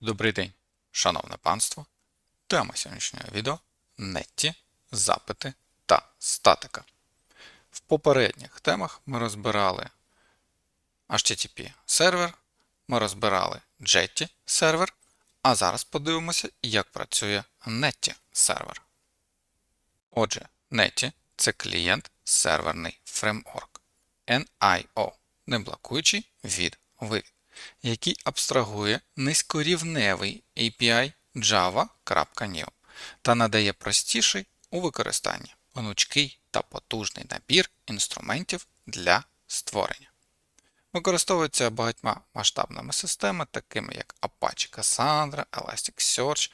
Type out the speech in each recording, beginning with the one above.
Добрий день, шановне панство. Тема сьогоднішнього відео нетті, запити та статика. В попередніх темах ми розбирали HTTP сервер, ми розбирали Jetty сервер, а зараз подивимося, як працює Netty сервер. Отже, Netty – це клієнт серверний фреймворк NIO, не блокуючий від вивід, який абстрагує низькорівневий API java.neo та надає простіший у використанні гнучкий та потужний набір інструментів для створення. Використовується багатьма масштабними системами, такими як Apache Cassandra, Elasticsearch,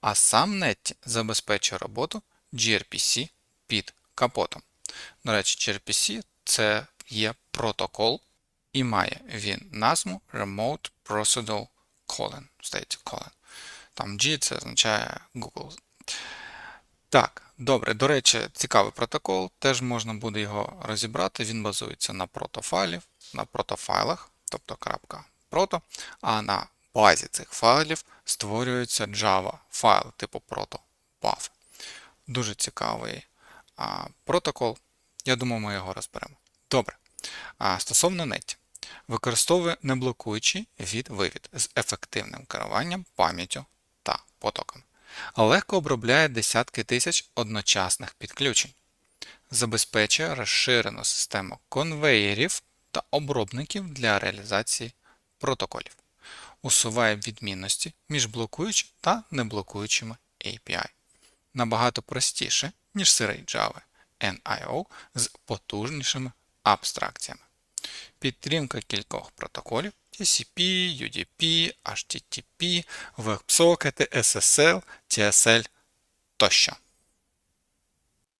а сам Netty забезпечує роботу gRPC під капотом. До речі, gRPC це є протокол, і має він назву Remote Procedural Calling. Здається, calling. Там G це означає Google. Так, добре, до речі, цікавий протокол, теж можна буде його розібрати. Він базується на протофайлів, на протофайлах, тобто крапка прото, а на базі цих файлів створюються Java файли типу proto-buff. Дуже цікавий а, протокол. Я думаю, ми його розберемо. Добре. А стосовно NET, використовує неблокуючий від-вивід з ефективним керуванням пам'яттю та потоками. Легко обробляє десятки тисяч одночасних підключень, забезпечує розширену систему конвеєрів та обробників для реалізації протоколів, усуває відмінності між блокуючими та неблокуючими API. Набагато простіше, ніж сирий Java NIO з потужнішими абстракціями. Підтримка кількох протоколів TCP, UDP, HTTP, WebSocket, SSL, TSL тощо.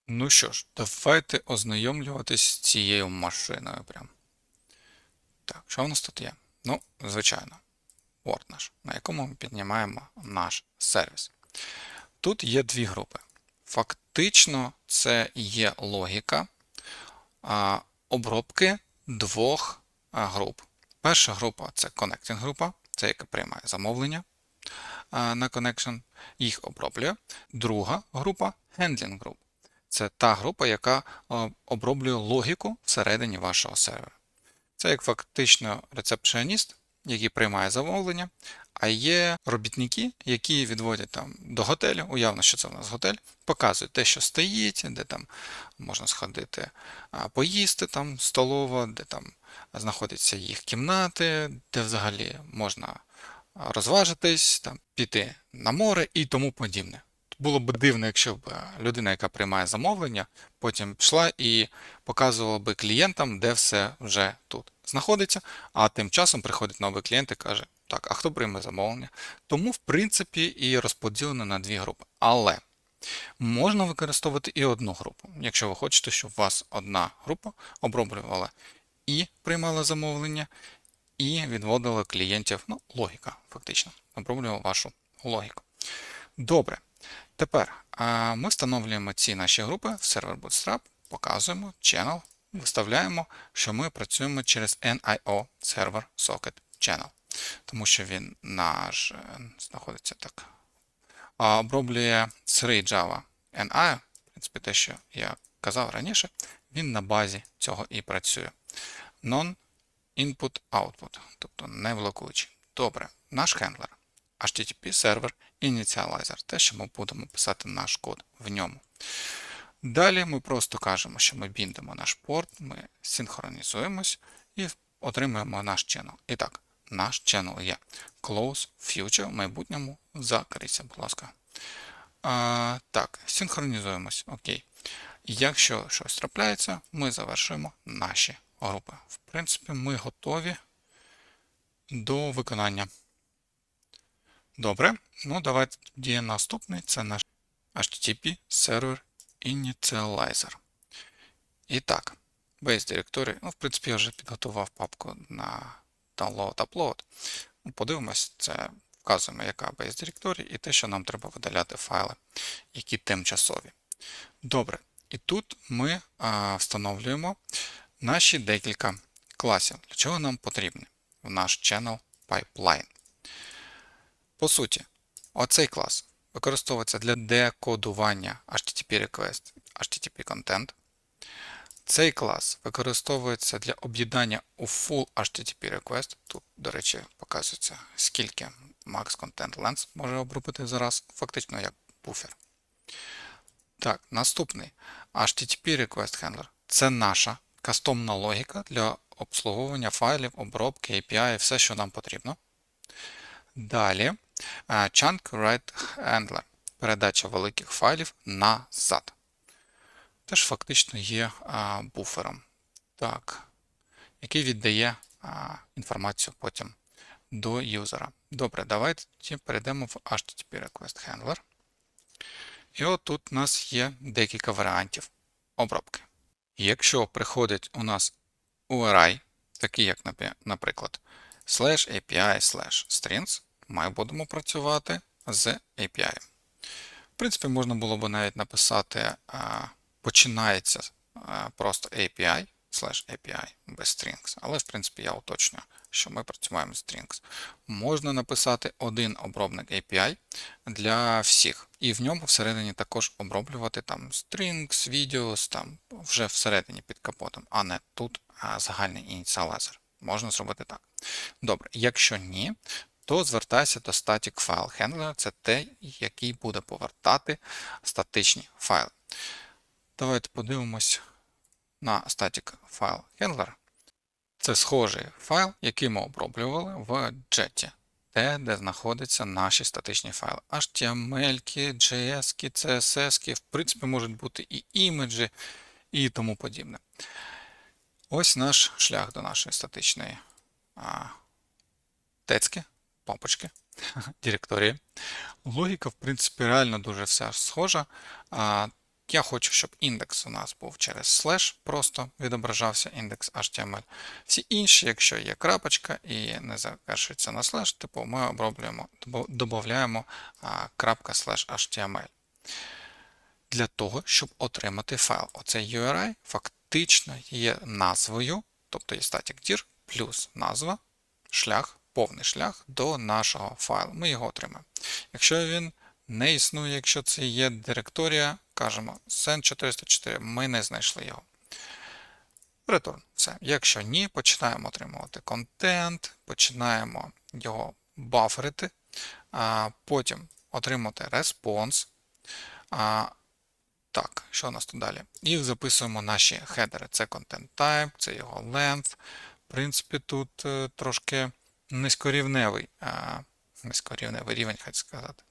Ну що ж, давайте ознайомлюватись з цією машиною. Прям. Так, що в нас тут є? Ну, звичайно, Word наш, на якому ми піднімаємо наш сервіс. Тут є дві групи. Фактично, це є логіка а, обробки двох груп. Перша група це Connecting група, це яка приймає замовлення на connection, їх оброблює. Друга група Handling Group. Це та група, яка оброблює логіку всередині вашого сервера. Це як фактично рецепціоніст, який приймає замовлення, а є робітники, які відводять там до готелю, уявно, що це в нас готель, показують те, що стоїть, де там можна сходити поїсти, там столова, де там знаходяться їх кімнати, де взагалі можна розважитись, там, піти на море і тому подібне. Було б дивно, якщо б людина, яка приймає замовлення, потім пішла і показувала би клієнтам, де все вже тут знаходиться, а тим часом приходить новий клієнт і каже, так, а хто прийме замовлення? Тому, в принципі, і розподілено на дві групи. Але можна використовувати і одну групу, якщо ви хочете, щоб у вас одна група оброблювала і приймала замовлення, і відводила клієнтів, ну, логіка, фактично, оброблювала вашу логіку. Добре. Тепер ми встановлюємо ці наші групи в сервер Bootstrap, показуємо channel, виставляємо, що ми працюємо через NIO Server Socket Channel, тому що він наш е, знаходиться так. Оброблює сирий Java NI, в принципі, те, що я казав раніше, він на базі цього і працює. Non-input-output, тобто не блокуючий. Добре, наш хендлер. HTTP сервер Initializer, те, що ми будемо писати наш код в ньому. Далі ми просто кажемо, що ми біндимо наш порт, ми синхронізуємось і отримуємо наш channel. І так, наш channel є Close Future в майбутньому. Закрийся, будь ласка. А, Так, синхронізуємось. Окей. Якщо щось трапляється, ми завершуємо наші групи. В принципі, ми готові до виконання. Добре. Ну, давайте тоді наступний. Це наш HTTP сервер Initializer. І так, Base Directory. Ну, в принципі, я вже підготував папку на download upload. Ну, Подивимось, це вказуємо, яка Base Directory і те, що нам треба видаляти файли, які тимчасові. Добре. І тут ми а, встановлюємо наші декілька класів. Для чого нам потрібні в наш channel pipeline. По суті, оцей клас використовується для декодування HTTP request, HTTP content. Цей клас використовується для об'єднання у full HTTP request. Тут, до речі, показується, скільки max content length може обробити зараз, фактично як буфер. Так, наступний HTTP Request Handler. Це наша кастомна логіка для обслуговування файлів, обробки, API, все, що нам потрібно. Далі Chunk Write Handler. Передача великих файлів назад. Теж фактично є а, буфером, так, який віддає а, інформацію потім до юзера. Добре, давайте перейдемо в HTTP Request Handler. І от тут у нас є декілька варіантів обробки. Якщо приходить у нас URI, такий як, наприклад, slash API slash strings, ми будемо працювати з API. В принципі, можна було б навіть написати, починається просто API slash API без strings, але в принципі я уточнюю, що ми працюємо з strings. Можна написати один обробник API для всіх, і в ньому всередині також оброблювати там strings, videos, там вже всередині під капотом, а не тут а загальний ініціалайзер. Можна зробити так. Добре, якщо ні, то звертайся до Static File Handler, це те, який буде повертати статичні файли. Давайте подивимось на Static File Handler. Це схожий файл, який ми оброблювали в JET, те, де знаходяться наші статичні файли. HTML, JS, CSS, в принципі, можуть бути і імеджі, і тому подібне. Ось наш шлях до нашої статичної а, тецьки, папочки, директорії. Логіка, в принципі, реально дуже вся схожа. Я хочу, щоб індекс у нас був через слеш, просто відображався індекс HTML. Всі інші, якщо є крапочка і не завершується на слеш, типу ми оброблюємо, додаємо крапка слеш HTML. Для того, щоб отримати файл. Оцей URI фактично є назвою, тобто є static dir плюс назва, шлях, повний шлях до нашого файлу. Ми його отримаємо. Якщо він не існує, якщо це є директорія, кажемо send 404, ми не знайшли його. Return. Все. Якщо ні, починаємо отримувати контент, починаємо його баферити, а потім отримати респонс. Так, що у нас тут далі? І записуємо наші хедери. Це content type, це його length. В принципі, тут е, трошки низькорівневий, а, низькорівневий рівень, хай сказати.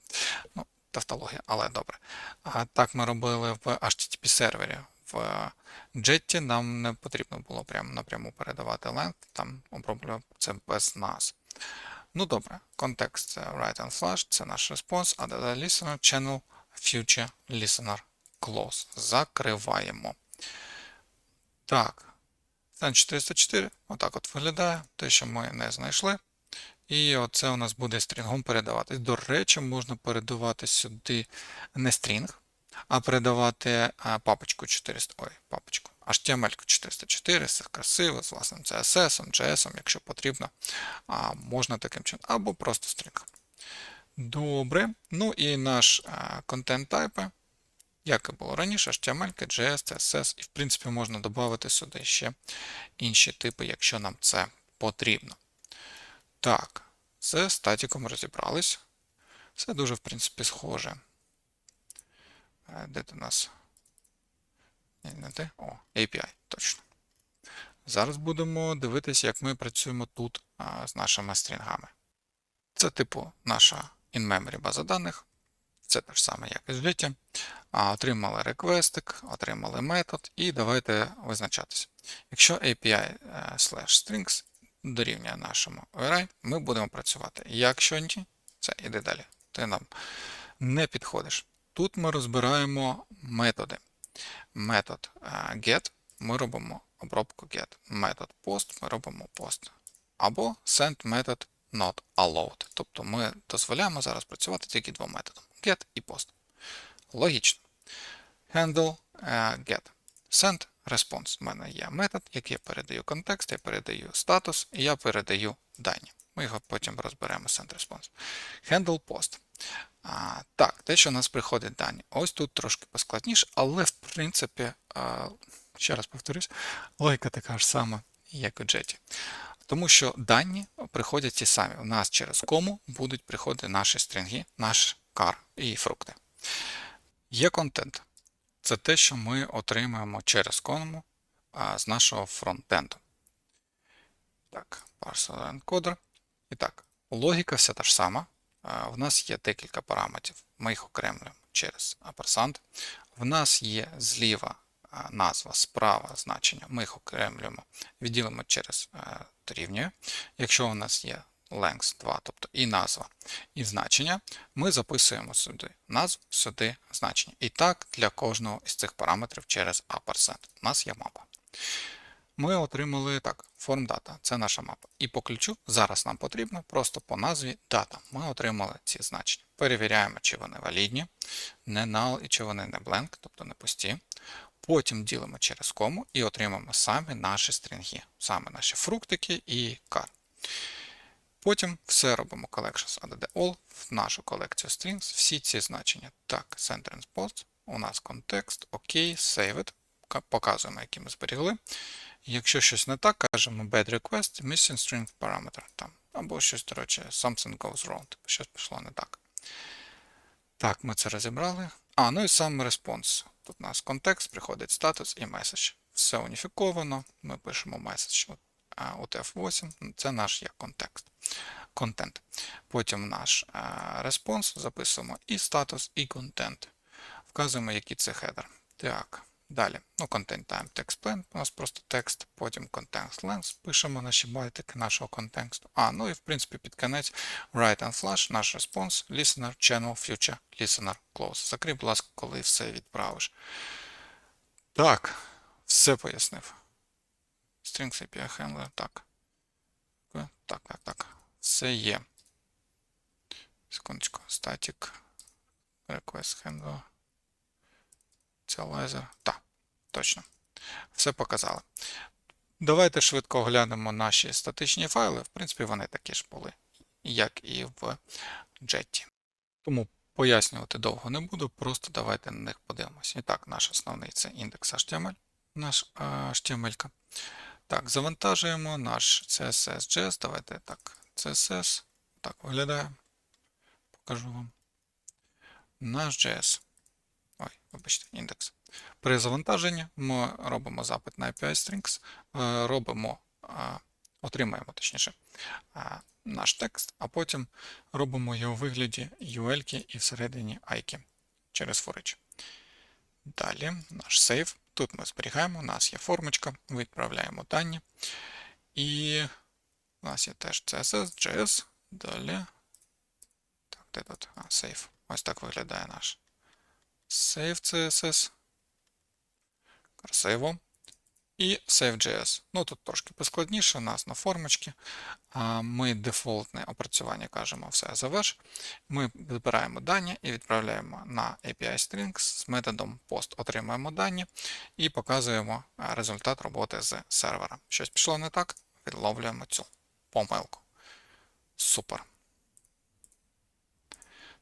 Ну, тавтологія, але добре. А так ми робили в HTTP сервері. В Jetty нам не потрібно було прямо напряму передавати length, там оброблював це без нас. Ну добре, контекст write and flash, це наш респонс, а data listener channel future listener close. Закриваємо. Так. Send 404, отак от виглядає, те, що ми не знайшли. І оце у нас буде стрінгом передаватись. До речі, можна передавати сюди не стрінг, а передавати папочку 400. Ой, папочку. HTML 404, все красиво, з власним CSS, JS, якщо потрібно, а можна таким чином, або просто стрінг. Добре. Ну і наш контент type, як і було раніше, HTML, JS, CSS, і в принципі можна додати сюди ще інші типи, якщо нам це потрібно. Так, з статіком розібрались. Все дуже, в принципі, схоже. Де у нас? Ні, не те? О, API, точно. Зараз будемо дивитися, як ми працюємо тут а, з нашими стрінгами. Це, типу, наша in-memory база даних. Це те ж саме, як в JIT. Отримали реквестик, отримали метод, і давайте визначатися. Якщо API е, strings дорівнює нашому array, ми будемо працювати. Якщо ні, це іде далі. Ти нам не підходиш. Тут ми розбираємо методи. Метод е, get ми робимо обробку get. Метод post ми робимо post. Або send метод not allowed. Тобто ми дозволяємо зараз працювати тільки двом методом get і post. Логічно. Handle е, get. Send response. У мене є метод, який я передаю контекст, я передаю статус і я передаю дані. Ми його потім розберемо send response. Handle post. А, так, те, що у нас приходить дані. Ось тут трошки поскладніше, але в принципі, а, ще раз повторюсь, логіка така ж сама, як у джеті. Тому що дані приходять ті самі. У нас через кому будуть приходити наші стрінги, наш кар і фрукти. Є контент. Це те, що ми отримуємо через кому з нашого фронтенду. Так, parser encoder. І так, логіка вся та ж сама. В нас є декілька параметрів. Ми їх окремлюємо через ampersand. В нас є зліва назва, справа значення. Ми їх окремлюємо, відділимо через дорівнює. Якщо у нас є length 2, тобто і назва, і значення, ми записуємо сюди назву, сюди значення. І так для кожного із цих параметрів через ampersand. У нас є мапа. Ми отримали так, data, це наша мапа. І по ключу зараз нам потрібно просто по назві data. Ми отримали ці значення. Перевіряємо, чи вони валідні, не null і чи вони не blank, тобто не пусті. Потім ділимо через кому і отримаємо самі наші стрінги, саме наші фруктики і car. Потім все робимо collections add all в нашу колекцію strings, всі ці значення. Так, sentence post, у нас контекст, окей, save it, показуємо, які ми зберігли. Якщо щось не так, кажемо bad request, missing string parameter там, або щось, до речі, something goes wrong, щось пішло не так. Так, ми це розібрали. А, ну і сам респонс. Тут у нас контекст, приходить статус і меседж. Все уніфіковано. Ми пишемо меседж от, F8, це наш є контекст. Контент. Потім наш а, респонс записуємо і статус, і контент. Вказуємо, який це хедер. Так, далі. Ну, content time text plan, у нас просто текст, потім context length, пишемо наші байтики нашого контексту. А, ну і в принципі під кінець write and flash, наш респонс, listener, channel, future, listener, close. Закрий, будь ласка, коли все відправиш. Так, все пояснив. Strings API handler, так. Так, так, так. Все є. Секундочку. Static. Request handler. Initializer. Так, точно. Все показали. Давайте швидко оглянемо наші статичні файли. В принципі, вони такі ж були, як і в Jetty. Тому пояснювати довго не буду, просто давайте на них подивимося. І так, наш основний це індекс HTML, наш HTML. -ка. Так, завантажуємо наш CSS.js. Давайте так, CSS. Так виглядає. Покажу вам. Наш JS. Ой, вибачте, індекс. При завантаженні ми робимо запит на API Strings, е, робимо, е, отримаємо точніше е, наш текст, а потім робимо його у вигляді UL і всередині IK через forage. Далі наш сейв. Тут ми зберігаємо, у нас є формочка, відправляємо дані. І у нас є теж CSS, JS. Далі. Так, де тут? А, Save. Ось так виглядає наш Save CSS. Красиво. І Save.js. Ну, тут трошки поскладніше, у нас на формочці. Ми дефолтне опрацювання кажемо все заверш. Ми збираємо дані і відправляємо на API Strings з методом post. Отримуємо дані і показуємо результат роботи з сервера. Щось пішло не так, відловлюємо цю помилку. Супер.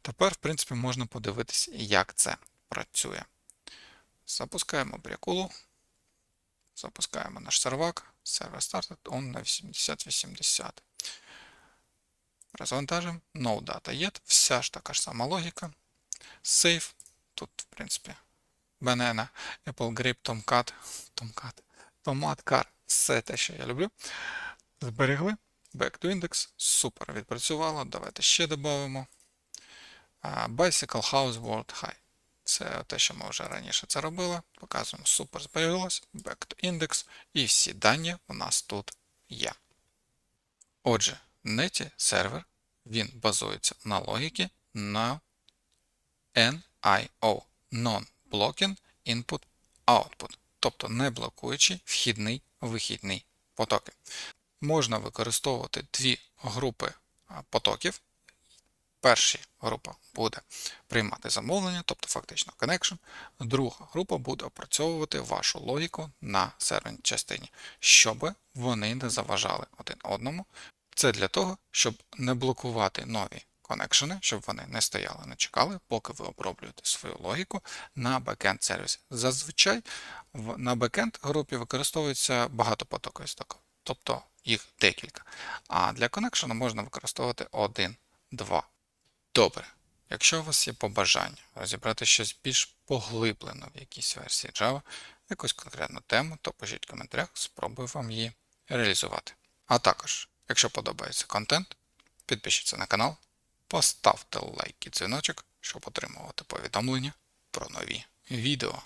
Тепер, в принципі, можна подивитися, як це працює. Запускаємо брякулу. Запускаємо наш сервак. Сервер started on на 8080. Розвантажимо. No data yet. Вся ж така ж сама логіка. Save. Тут, в принципі, Banana, Apple Grape, Tomcat, Tomcat, Tomat, Car. Все те, що я люблю. Зберегли. Back to index. Супер. Відпрацювало. Давайте ще додамо. Bicycle House World High. Це те, що ми вже раніше це робили. Показуємо супер збереглось, back to index, і всі дані у нас тут є. Отже, неті сервер він базується на логіки на NIO Non-Blocking Input Output, тобто не блокуючи вхідний вихідний потоки. Можна використовувати дві групи потоків. Перша група буде приймати замовлення, тобто фактично connection. Друга група буде опрацьовувати вашу логіку на серверній частині, щоб вони не заважали один одному. Це для того, щоб не блокувати нові коннекшени, щоб вони не стояли, не чекали, поки ви оброблюєте свою логіку на бекенд сервісі. Зазвичай на бекенд групі використовується багатопотокові стоки, тобто їх декілька. А для коннекшену можна використовувати один, два. Добре. Якщо у вас є побажання розібрати щось більш поглиблено в якійсь версії Java, якусь конкретну тему, то пишіть в коментарях, спробую вам її реалізувати. А також, якщо подобається контент, підпишіться на канал, поставте лайк і дзвіночок, щоб отримувати повідомлення про нові відео.